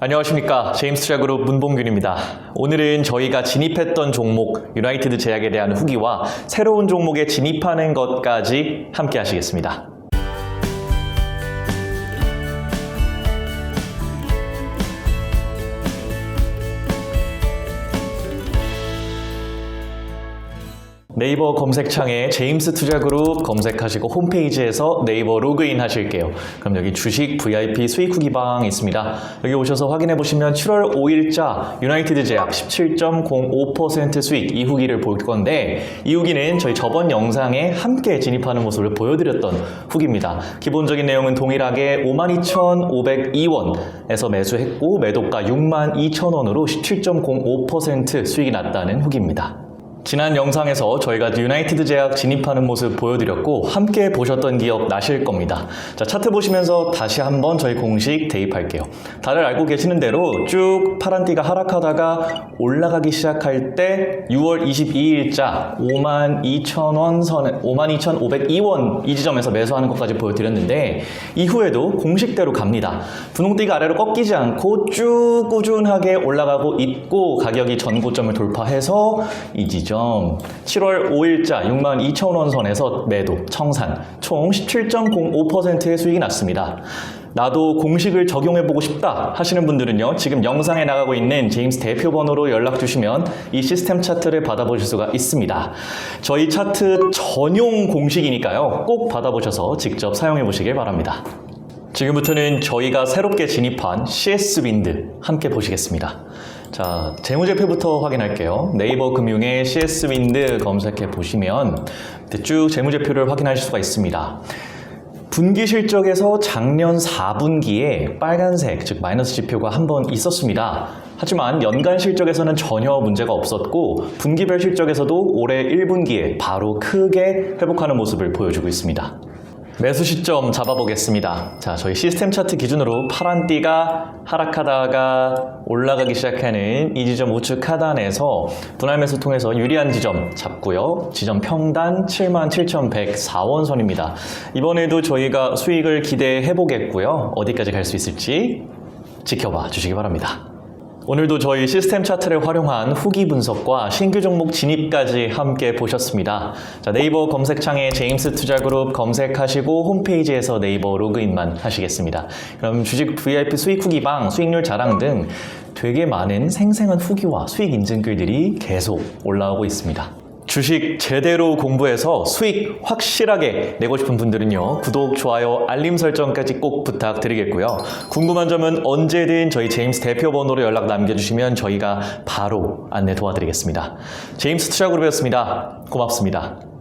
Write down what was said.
안녕하십니까 제임스 투자그룹 문봉균입니다. 오늘은 저희가 진입했던 종목 유나이티드 제약에 대한 후기와 새로운 종목에 진입하는 것까지 함께 하시겠습니다. 네이버 검색창에 제임스 투자그룹 검색하시고 홈페이지에서 네이버 로그인 하실게요. 그럼 여기 주식 VIP 수익 후기방 있습니다. 여기 오셔서 확인해 보시면 7월 5일자 유나이티드 제약 17.05% 수익 이 후기를 볼 건데 이 후기는 저희 저번 영상에 함께 진입하는 모습을 보여드렸던 후기입니다. 기본적인 내용은 동일하게 52,502원에서 매수했고 매도가 62,000원으로 17.05% 수익이 났다는 후기입니다. 지난 영상에서 저희가 유나이티드 제약 진입하는 모습 보여드렸고 함께 보셨던 기억 나실 겁니다. 자 차트 보시면서 다시 한번 저희 공식 대입할게요. 다들 알고 계시는 대로 쭉 파란띠가 하락하다가 올라가기 시작할 때 6월 22일자 52,000원 선에 52,502원 이 지점에서 매수하는 것까지 보여드렸는데 이후에도 공식대로 갑니다. 분홍띠가 아래로 꺾이지 않고 쭉 꾸준하게 올라가고 있고 가격이 전고점을 돌파해서 이 지점 7월 5일자 62,000원 선에서 매도 청산 총 17.05%의 수익이 났습니다. 나도 공식을 적용해보고 싶다 하시는 분들은요, 지금 영상에 나가고 있는 제임스 대표 번호로 연락 주시면 이 시스템 차트를 받아보실 수가 있습니다. 저희 차트 전용 공식이니까요, 꼭 받아보셔서 직접 사용해 보시길 바랍니다. 지금부터는 저희가 새롭게 진입한 CS 윈드 함께 보시겠습니다. 자, 재무제표부터 확인할게요. 네이버 금융의 CS 윈드 검색해 보시면 이렇게 쭉 재무제표를 확인하실 수가 있습니다. 분기 실적에서 작년 4분기에 빨간색, 즉 마이너스 지표가 한 번 있었습니다. 하지만 연간 실적에서는 전혀 문제가 없었고 분기별 실적에서도 올해 1분기에 바로 크게 회복하는 모습을 보여주고 있습니다. 매수 시점 잡아보겠습니다. 자, 저희 시스템 차트 기준으로 파란 띠가 하락하다가 올라가기 시작하는 이 지점 우측 하단에서 분할 매수 통해서 유리한 지점 잡고요. 지점 평단 77,104원 선입니다. 이번에도 저희가 수익을 기대해 보겠고요. 어디까지 갈 수 있을지 지켜봐 주시기 바랍니다. 오늘도 저희 시스템 차트를 활용한 후기 분석과 신규 종목 진입까지 함께 보셨습니다. 자, 네이버 검색창에 제임스 투자그룹 검색하시고 홈페이지에서 네이버 로그인만 하시겠습니다. 그럼 주식 VIP 수익 후기방, 수익률 자랑 등 되게 많은 생생한 후기와 수익 인증글들이 계속 올라오고 있습니다. 주식 제대로 공부해서 수익 확실하게 내고 싶은 분들은요 구독, 좋아요, 알림 설정까지 꼭 부탁드리겠고요. 궁금한 점은 언제든 저희 제임스 대표 번호로 연락 남겨주시면 저희가 바로 안내 도와드리겠습니다. 제임스 투자그룹이었습니다. 고맙습니다